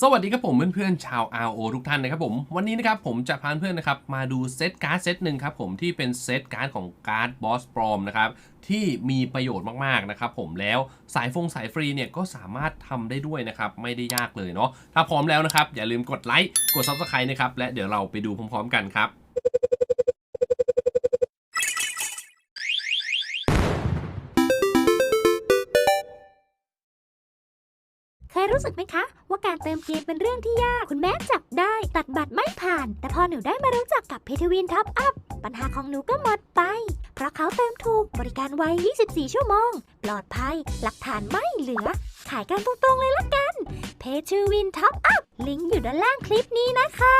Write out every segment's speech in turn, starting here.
สวัสดีครับผมเพื่อนๆชาว RO ทุกท่านนะครับผมวันนี้นะครับผมจะพาเพื่อนนะครับมาดูเซตการ์ดเซตหนึ่งครับผมที่เป็นเซตการ์ดของการ์ดบอสปลอมนะครับที่มีประโยชน์มากๆนะครับผมแล้วสายฟงสายฟรีเนี่ยก็สามารถทำได้ด้วยนะครับไม่ได้ยากเลยเนาะถ้าพร้อมแล้วนะครับอย่าลืมกดไลค์กด Subscribe นะครับและเดี๋ยวเราไปดูพร้อมๆกันครับ รู้สึกไหมคะ ว่าการเติมเกมเป็นเรื่องที่ยาก คุณแม่จับได้ ตัดบัตรไม่ผ่าน แต่พอหนูได้มารู้จักกับเพทวินท็อปอัพปัญหาของหนูก็หมดไป เพราะเขาเติมถูกบริการไว 24 ชั่วโมง ปลอดภัย หลักฐานไม่เหลือ ขายกันตรงๆเลยละกัน เพทวินท็อปอัพลิงก์อยู่ด้านล่างคลิปนี้นะคะ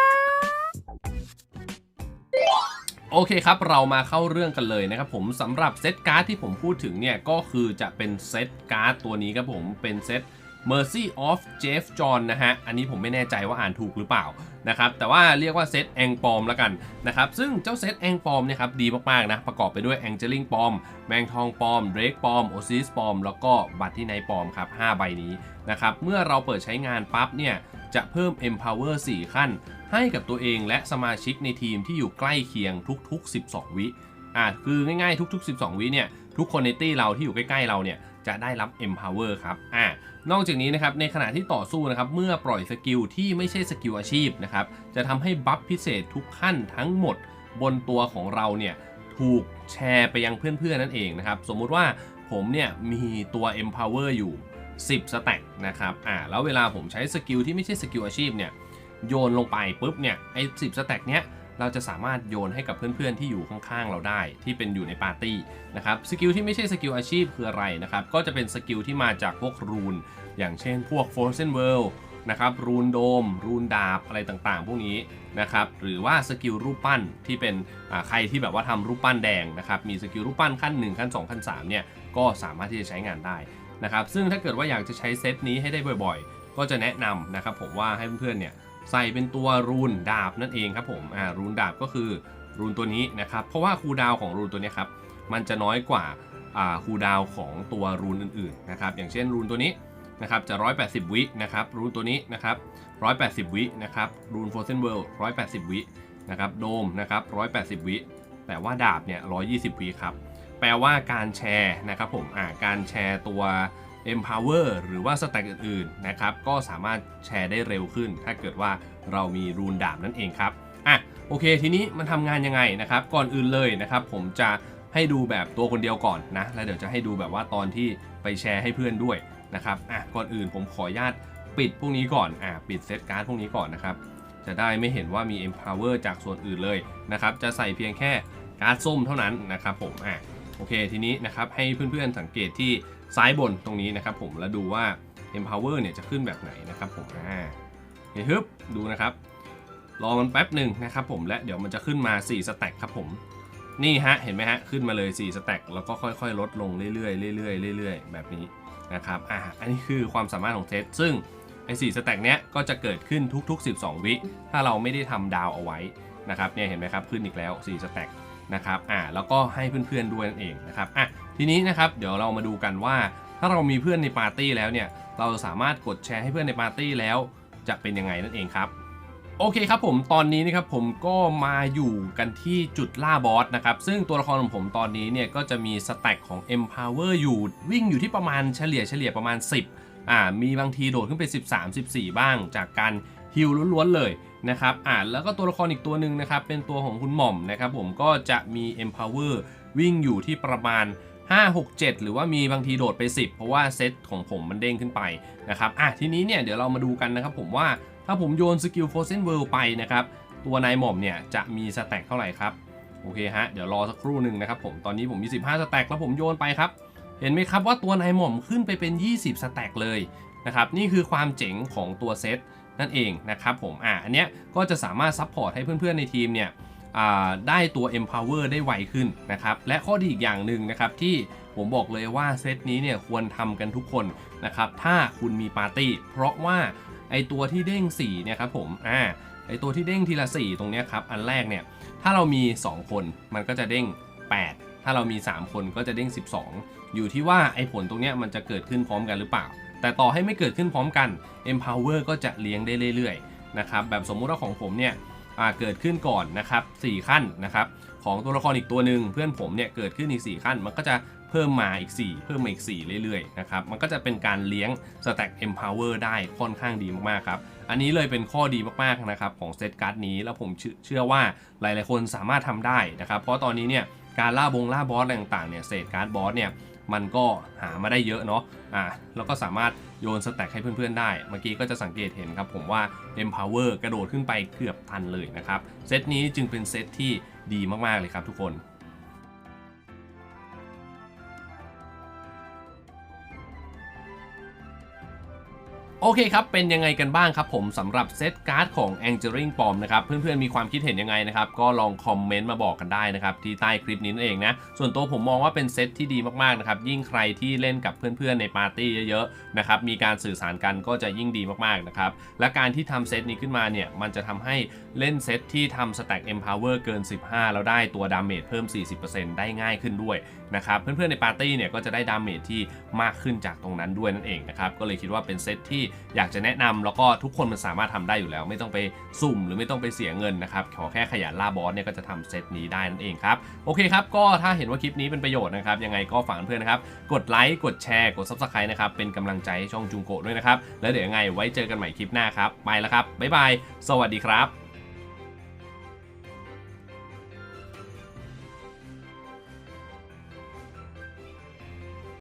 โอเคครับ เรามาเข้าเรื่องกันเลยนะครับผมสำหรับเซตการ์ดที่ผมพูดถึงเนี่ย ก็คือจะเป็นเซตการ์ดตัวนี้ครับผมเป็นเซต Mercy of Jeff John นะฮะ อันนี้ผมไม่แน่ใจว่าอ่านถูกหรือเปล่านะครับ แต่ว่าเรียกว่าเซตแองปอมแล้วกันนะครับ ซึ่งเจ้าเซตแองปอมเนี่ยครับดีมากๆนะ ประกอบไปด้วยแองเจลิงปอม แมงทองปอม เดรกปอม โอซิสปอม แล้วก็บัตรที่ไนปอมครับ 5 ใบนี้นะครับ เมื่อเราเปิดใช้งานปั๊บเนี่ยจะเพิ่ม Empower 4 ขั้น ให้กับตัวเองและสมาชิกในทีมที่อยู่ใกล้เคียงทุก ๆ 12 วิอะคือง่ายๆทุก ๆ 12 วิเนี่ยทุกคนในตี้เราที่อยู่ใกล้ๆเราเนี่ย จะได้รับ Empower ครับอ่านอกจากนี้นะครับในขณะที่ต่อสู้นะครับเมื่อปล่อยสกิลที่ไม่ใช่สกิลอาชีพนะครับจะทำให้บัฟพิเศษทุกขั้นทั้งหมดบนตัวของเราเนี่ยถูกแชร์ไปยังเพื่อนๆนั่นเองนะครับสมมุติว่าผมเนี่ยมีตัว Empower อยู่ 10 สแต็กนะครับอ่าแล้วเวลาผมใช้สกิลที่ไม่ใช่สกิลอาชีพเนี่ยโยนลงไปปุ๊บเนี่ยไอ้สิบสแต็กเนี้ย เราจะสามารถโยนให้กับเพื่อนๆที่อยู่ข้างๆเราได้ ที่เป็นอยู่ในปาร์ตี้นะครับสกิลที่ไม่ใช่สกิลอาชีพคืออะไรนะครับก็จะเป็นสกิลที่มาจากพวกรูน อย่างเช่นพวก Frozen World นะครับรูนโดม รูนดาบอะไรต่างๆ พวกนี้นะครับหรือว่าสกิลรูปปั้นที่เป็นใครที่แบบว่าทำรูปปั้นแดงนะครับมีสกิลรูปปั้นขั้น 1 ขั้น 2 ขั้น3เนี่ยก็สามารถที่จะใช้งานได้นะครับซึ่งถ้าเกิดว่าอยากจะใช้เซตนี้ให้ได้บ่อยๆ ก็จะแนะนำนะครับผมว่าให้เพื่อนๆเนี่ย ใส่เป็นตัวรูนดาบนั่นเองครับผมอ่ารูนดาบก็คือรูนตัวนี้นะครับ เพราะว่าคูดาวของรูนตัวนี้ครับมันจะน้อยกว่าอ่าคูดาวของตัวรูนอื่นๆนะครับอย่างเช่นรูนตัวนี้นะครับจะ 180 วินะครับรูนตัวนี้นะครับ 180 วินะครับรูนโฟเซนเวิลด์180 วินะครับโดมนะครับ180 วิ แต่ว่าดาบเนี่ย120 วิครับแปลว่าการแชร์นะครับผมอ่าการแชร์ตัว Empower หรือว่าสแต็กอื่นๆนะครับก็สามารถแชร์ได้เร็วขึ้น ถ้าเกิดว่าเรามีรูนดาบนั่นเองครับอะโอเค ทีนี้มันทำงานยังไงนะครับก่อนอื่นเลยนะครับผมจะให้ดูแบบตัวคนเดียวก่อนนะแล้วเดี๋ยวจะให้ดูแบบว่าตอนที่ไปแชร์ให้เพื่อนด้วยนะครับอะก่อนอื่นผมขออนุญาตปิดพวกนี้ก่อนอะปิดเซตการ์ดพวกนี้ก่อนนะครับจะได้ไม่เห็นว่ามี Empower จากส่วนอื่นเลยนะครับจะใส่เพียงแค่การ์ดส้มเท่านั้นนะครับผมอะโอเคทีนี้นะครับให้เพื่อนๆสังเกตที่ ซ้ายบนตรงนี้นะครับผมแล้วดูว่า Empower เนี่ยจะขึ้นแบบไหนนะครับผมอ่าเฮ้ยฮึบดูนะครับรอมันแป๊บหนึ่งนะครับผมและเดี๋ยวมันจะขึ้นมา4สแต็กครับผมนี่ฮะเห็นไหมฮะขึ้นมาเลย4สแต็กแล้วก็ค่อยๆ ลดลงเรื่อยๆเรื่อยๆเรื่อยๆ แบบนี้นะครับอ่าอันนี้คือความสามารถของเซตซึ่งไอ้4สแต็กเนี้ยก็จะเกิดขึ้นทุกๆ 12 วิ ถ้าเราไม่ได้ทำดาวเอาไว้นะครับเนี่ยเห็นไหมครับขึ้นอีกแล้ว 4 สแต็กนะครับอ่าแล้วก็ให้เพื่อนๆด้วยนั่นเองนะครับอะทีนี้นะครับเดี๋ยวเรามาดูกันว่า ถ้าเรามีเพื่อนในปาร์ตี้แล้วเนี่ยเราสามารถกดแชร์ให้เพื่อนในปาร์ตี้แล้วจะเป็นยังไงนั่นเองครับโอเคครับผมตอนนี้นะครับผมก็มาอยู่กันที่จุดล่าบอสนะครับซึ่งตัวละครของผมตอนนี้เนี่ยก็จะมีสแต็กของ Empower อยู่วิ่งอยู่ที่ประมาณเฉลี่ยเฉลี่ยประมาณ 10อ่ามีบางทีโดดขึ้นไป 13 14 บ้าง จากการฮิลล้วนๆเลยนะครับอ่าแล้วก็ตัวละครอีกตัวหนึ่งนะครับเป็นตัวของคุณหม่อมนะครับผมก็จะมี Empower วิ่งอยู่ที่ประมาณ 5 6 7 หรือว่ามีบางทีโดดไป 10 เพราะว่าเซตของผมมันเด้งขึ้นไปนะครับอะทีนี้เนี่ยเดี๋ยวเรามาดูกันนะครับผมว่าถ้าผมโยนสกิล Frozen World ไปนะครับตัวนายหม่อมเนี่ยจะมีสแต็กเท่าไหร่ครับโอเคฮะเดี๋ยวรอสักครู่หนึ่งนะครับผมตอนนี้ผมมี 15 สแต็กแล้วผมโยนไปครับ เห็นไหมครับว่าตัวนายหม่อมขึ้นไปเป็น 20 สแต็กเลยนะครับนี่คือความเจ๋งของตัวเซตนั่นเองนะครับผมอะอันเนี้ยก็จะสามารถซัพพอร์ตให้เพื่อนๆในทีมเนี่ย ได้ตัว Empower ได้ไวขึ้นนะครับ และข้อดีอีกอย่างหนึ่งนะครับที่ผมบอกเลยว่าเซตนี้เนี่ยควรทำกันทุกคนนะครับ ถ้าคุณมีปาร์ตี้ เพราะว่าไอตัวที่เด้ง4เนี่ยครับผม อ่า ไอตัวที่เด้งทีละ 4 ตรงนี้ครับ อันแรกเนี่ย ถ้าเรามี 2 คน มันก็จะเด้ง 8 ถ้าเรามี 3 คนก็จะเด้ง 12 อยู่ที่ว่าไอผลตรงนี้มันจะเกิดขึ้นพร้อมกันหรือเปล่า แต่ต่อให้ไม่เกิดขึ้นพร้อมกัน Empower ก็จะเลี้ยงได้เรื่อยๆ นะครับ แบบสมมุติว่าของผมเนี่ย เกิดขึ้นก่อนนะครับ4ขั้นนะครับของตัวละครอีกตัวหนึ่งเพื่อนผมเนี่ยเกิดขึ้นอีก 4 ขั้น มันก็จะเพิ่มมาอีก 4 เพิ่มมาอีก 4 เรื่อยๆนะครับมันก็จะเป็นการเลี้ยง Stack Empower ได้ค่อนข้างดีมากๆครับ อันนี้เลยเป็นข้อดีมากๆนะครับของเซตการ์ดนี้แล้วผมเชื่อว่าหลายๆคนสามารถทำได้นะครับ เพราะตอนนี้เนี่ยการล่าบงล่าบอสต่างๆเนี่ยเศษการ์ดบอสเนี่ย มันก็หามาได้เยอะเนาะอะแล้วก็สามารถโยนสแต็กให้เพื่อนๆได้ เมื่อกี้ก็จะสังเกตเห็นครับผมว่า Empower กระโดดขึ้นไปเกือบทันเลยนะครับ เซตนี้จึงเป็นเซตที่ดีมากๆเลยครับทุกคน โอเคครับ เป็นยังไงกันบ้างครับผมสำหรับเซตการ์ดของ a n g e l i n g Pom นะครับ เพื่อนๆ มีความคิดเห็นยังไงนะครับ ก็ลองคอมเมนต์มาบอกกันได้นะครับ ที่ใต้คลิปนี้นั่นเองนะ ส่วนตัวผมมองว่าเป็นเซตที่ดีมากๆนะครับ ยิ่งใครที่เล่นกับเพื่อนๆ ในปาร์ตี้เยอะๆนะครับ มีการสื่อสารกันก็จะยิ่งดีมากๆนะครับ และการที่ทำเซตนี้ขึ้นมาเนี่ย มันจะทำให้เล่นเซตที่ทำ Stack Empower เกิน 15 แล้วได้ตัวดาเมจเพิ่ม 40%ได้ง่ายขึ้นด้วยนะครับ เพื่อนๆ ในปาร์ตี้เนี่ยก็จะได้ดาเมจที่มากขึ้นจากตรงนั้นด้วยนั่นเองนะครับ ก็เลยคิดว่าเป็นเซตที่อยากจะแนะนำแล้วก็ทุกคนมันสามารถทำได้อยู่แล้ว ไม่ต้องไปสุ่มหรือไม่ต้องไปเสียเงินนะครับขอแค่ขยันล่าบอสเนี่ยก็จะทำเซตนี้ได้นั่นเองครับโอเคครับก็ถ้าเห็นว่าคลิปนี้เป็นประโยชน์นะครับยังไงก็ฝากเพื่อนนะครับกดไลค์กดแชร์กดซับสไครต์นะครับเป็นกำลังใจให้ช่องจุงโกด้วยนะครับแล้วเดี๋ยวยังไงไว้เจอกันใหม่คลิปหน้าครับไปแล้วครับบ๊ายบายสวัสดีครับ